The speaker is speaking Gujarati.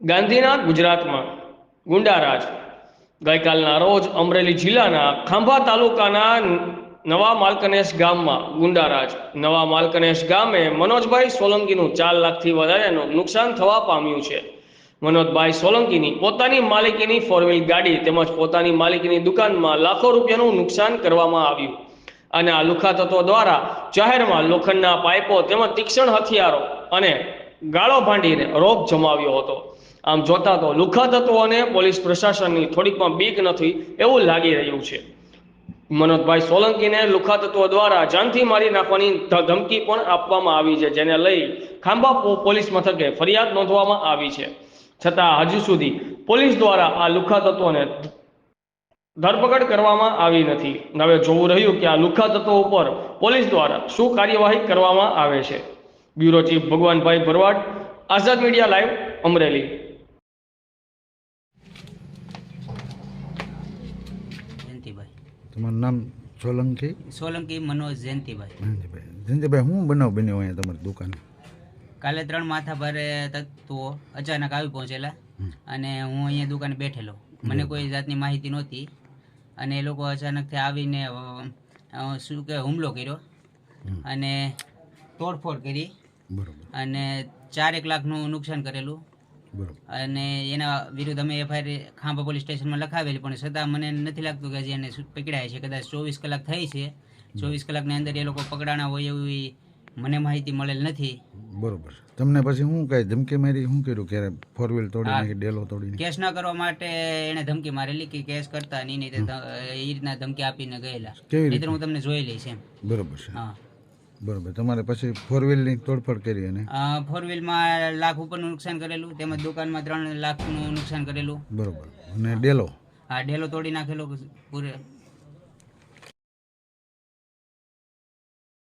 ગાંધીનાથ ગુજરાતમાં ગુંડારાજ ગઈકાલના રોજ અમરેલી જિલ્લાના ખાંભા તાલુકાના નવા માલકનેશ ગામમાં ગુંડારાજ નવા માલકનેશ ગામે મનોજભાઈ સોલંકીનું ચાર લાખથી વધારેનું નુકસાન થવા પામ્યું છે. મનોજભાઈ સોલંકીની પોતાની માલિકીની ફોરવ્હીલ ગાડી તેમજ પોતાની માલિકીની દુકાનમાં લાખો રૂપિયાનું નુકસાન કરવામાં આવ્યું. અને આ લુખા તત્વો દ્વારા જાહેરમાં લોખંડના પાઇપો તેમજ તીક્ષ્ણ હથિયારો અને ગાળો ભાંડીને રોપ જમાવ્યો હતો. આમ જોતા તો લુખા તત્વોને પોલીસ પ્રશાસનની થોડીકમાં બીક નથી એવું લાગી રહ્યું છે. મનોજભાઈ સોલંકીને લુખા તત્વો દ્વારા જાનથી મારી નાખવાની ધમકી પણ આપવામાં આવી છે, જેને લઈ ખાંભા પોલીસ મથકે ફરિયાદ નોંધવામાં આવી છે. છતાં હજુ સુધી પોલીસ દ્વારા આ લુખા તત્વોને ધરપકડ કરવામાં આવી નથી. હવે જોવું રહ્યું કે આ લુખા તત્વો ઉપર પોલીસ દ્વારા શું કાર્યવાહી કરવામાં આવે છે. Bureau chief Bhagwanbhai Bharwad, Azad media live, Amreli. તમારું નામ સોલંકી? સોલંકી મનોજ જયંતિભાઈ. જયંતિભાઈ. જયંતિભાઈ હું બનાવ બન્યો અહીંયા તમારી દુકાન? કાલે ત્રણ માથા પર તત્વો અચાનક આવી પહોંચેલા અને હું અહીંયા દુકાને બેઠેલો. મને કોઈ જાતની માહિતી નહોતી. અને એ લોકો અચાનકથી આવીને શું કે હુમલો કર્યો. અને તોડફોડ કરી. અને અને ચારેક લાખનું નુકસાન કરેલું. અને એના વિરુદ્ધ અમે એફઆઈઆર ખાંભા પોલીસ સ્ટેશનમાં લખાવેલી પણ છતાં મને નથી લાગતું કે હજી એને પકડાય છે. કદાચ ચોવીસ કલાક થઈ છે. ચોવીસ કલાકની અંદર એ લોકો પકડાણા હોય એવી મને માહિતી મળેલ નથી. બરોબર. તમને પછી હું કઈ ધમકી મારી શું કર્યું? ક્યારે ફોર વ્હીલ તોડી ડેલો તોડી કેસ ના કરવા માટે એને ધમકી મારેલી કે કેસ કરતા નહીં નહીં એ રીતના ધમકી આપીને ગયેલા. કેવી હું તમને જોઈ લઈશ એમ. બરોબર છે. હા. બરોબર. તમારે પછી ફોર વ્હીલની તોડફોડ કરી અને ફોર વ્હીલમાં લાખ ઉપરનું નુકસાન કરેલું તેમજ દુકાનમાં ત્રણ લાખનું નુકસાન કરેલું. બરોબર. અને ડેલો? હા ડેલો તોડી નાખેલો પૂરે.